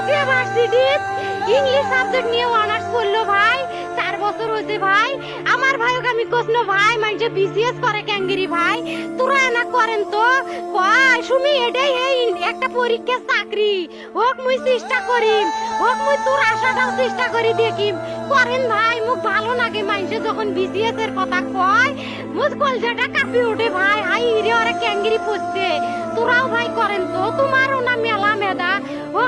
Varsity English subject নিয়ে honours করল ভাই। চার বছর হয়েছে ভাই। আমার ভাইকে আমি কোসন ভাই মানে বিসিএস করে ক্যাঙ্গিরি ভাই। তোরা না করেন তো। কয়, সুমি, এটাই এই একটা পরীক্ষা চাকরি। হোক মুই চেষ্টা করিম। হোক মুই তোর আশাটাও চেষ্টা করি দেখিম। করেন ভাই, মুখ ভালো লাগে মানুষে যখন বিসিএস এর কথা কয়। মুখ কলজাটা কাঁপি ওঠে ভাই। হাই রে, ওরা ক্যাঙ্গিরি পড়ছে তোরাও ভাই করেন তো। মেদা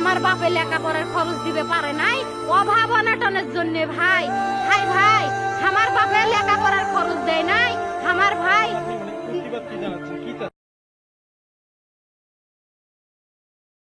আমার বাপে লেখাপড়ার খরচ দিবে পারে নাই? অভাব অনাটনের জন্য ভাই। ভাই ভাই, আমার বাপে লেখাপড়ার খরচ দেয় নাই? আমার ভাই